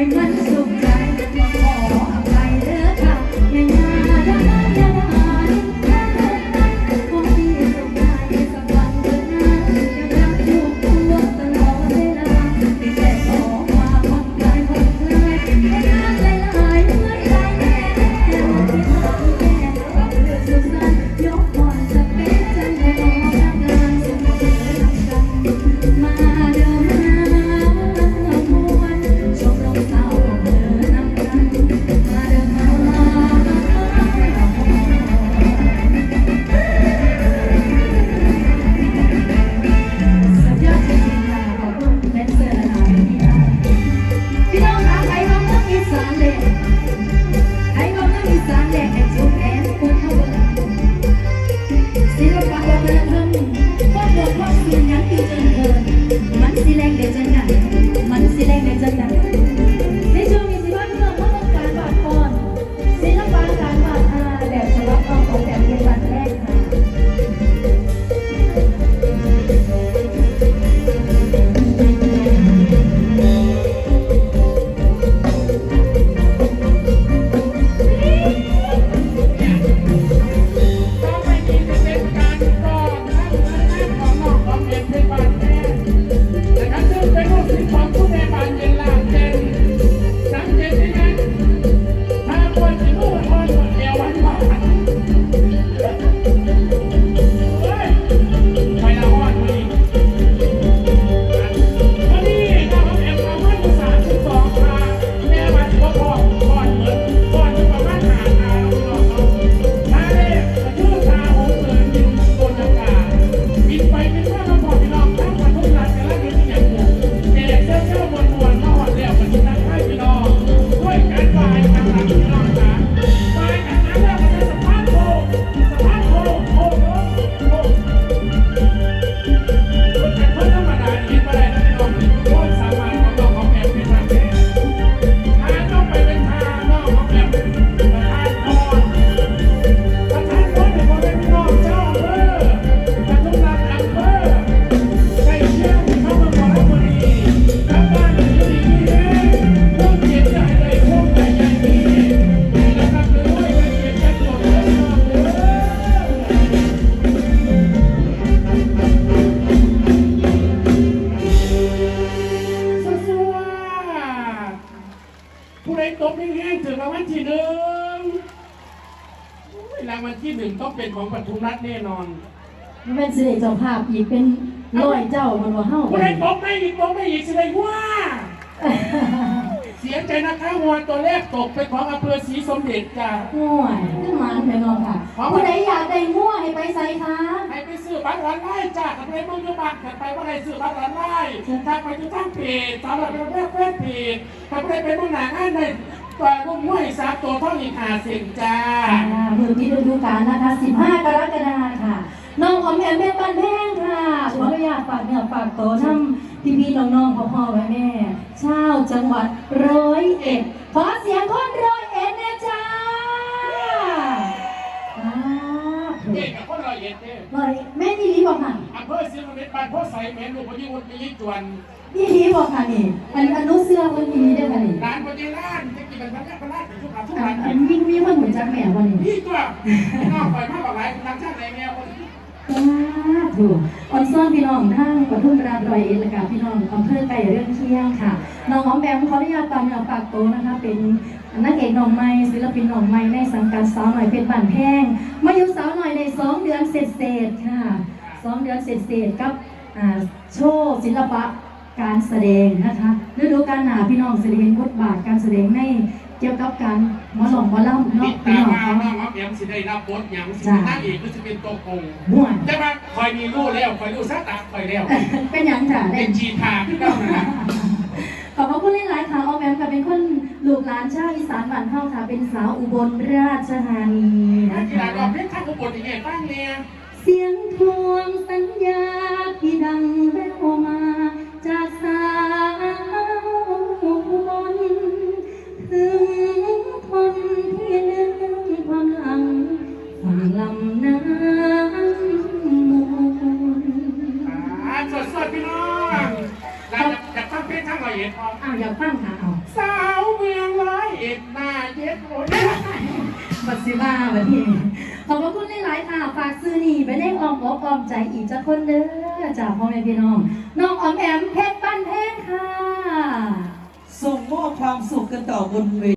Thank you. าภาพอีกเป็นร้อยเจ้าบนว่าเฮาผู้ใดตกไม่อีกตกไม่อีกแสดงว่า เสียใจนะคะวัวตัวแรกตกเป็นของอำเภอศรีสมเด็จจ้าง่วยขึ้นมาแน่นอนค่ะผู้ใดอยากได้ง่วให้ไปใส่คะให้ไปซื้อบัตรร้านไล่จ้ากันไปมึงก็บัตรกันไปว่าให้ซื้อบัตรร้านไล่ถ้าไปที่ทั้งเพจสำหรับเป็นแรกแรกเพจถ้าไปเป็นมึงหนังอันในตัวลูกม้วยสามตัวเท่าอีกหาเสียงจ้าอ่ามือพิฤดูกาลนะคะ 15 กรกฎาคมค่ะ น้องของแม่แม่บ้านแพงค่ะขออนุญาตฝากเนื้อฝากตัวน้ำพี่พี่ๆน้องๆพ่อๆแม่แม่ชาวจังหวัดร้อยเอ็ดขอเสียงคนร้อยเอ็ดนะจ้าอ่าถูเด็กกกับคนละเอียดเนี่ยร้อยแม่นี่รีบอกค่ะอำเภอศรีสมเด็จบ้านพ่อใส่แม่ลูกพยุงมีจวนนี่รีบอกค่ะนี่อันอันนู้นเสื้อคนนี้ได้ค่ะนี่ร้านปฏิร้านจะกินเป็นพระพระราชทุกข์ทุกอัวันนอันยิ่งมีคนเหมือนจักแม่วันนี้นี่ตัวน้องปล่อยมาบอกไรนำชาติไหนแมวคน ถูกออนซ่อนพี่น้องทั้งปทุมราชรอยเอ็ดและค่ะพี่น้องอำเภอไก่เรื่องเที่ยงค่ะน้องหอมแบมขออนุญาตตามเราปากโตนะคะ เป็นนักเอกหน้องไม้ศิลปินหน้องไม้ในสังกัดสาวหน่อยเพชรบ้านแพงมาอยู่สาวหน่อยในสองเดือนเสร็จเสร็จค่ะสองเดือนเสร็จเสร็จกับโชว์ศิลปะการแสดงนะคะฤดูกาลหนาพี่น้องแสดงบทบาทการแสดงใน เกี่ยวกับการหมอหลองหมอล่ำติเนาะดพี่ตามน้องมาเขาน้องอ๊อฟแอมสิได้รับบทหยังสิเป็นนางเอกก็จะเป็นตัวโกงม่วนจะมาคอยมีรู้แล้วคอยรู้ซะตาคอยแล้ว เป็นอย่างค่ะได้ เป็นจีพาขึ้นแล้วนะขอบพระคุณหลายๆค่ะออมแอมค่ะเป็นคนลูกหลานชาวอีสานบ้านเฮาค่ะ เป็นสาวอุบลราชธานีนันะกกีฬาคะดอกเพชรข้างอุบลยังไงบ้างเนี่ย เสียงทวงสัญญาที่ดังแว่วมา